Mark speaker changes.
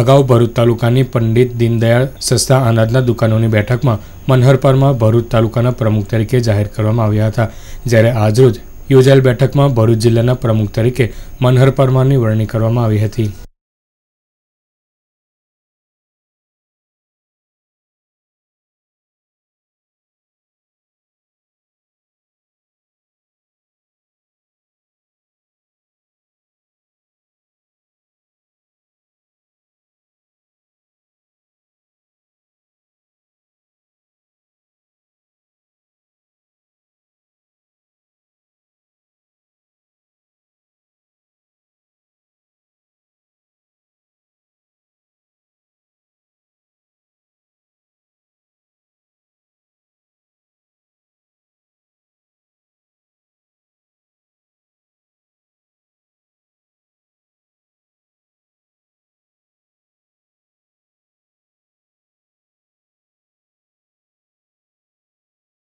Speaker 1: અગાઉ ભરૂચ તાલુકાની પંડિત દીનદયાળ સસ્તા અનાજના દુકાનોની બેઠકમાં મનહરપરમાં ભરૂચ તાલુકાના પ્રમુખ તરીકે જાહેર કરવામાં આવ્યા હતા. જ્યારે આજરોજ યોજાયેલ બેઠકમાં ભરૂચ જિલ્લાના પ્રમુખ તરીકે મનહર પરમારની વરણી કરવામાં આવી હતી.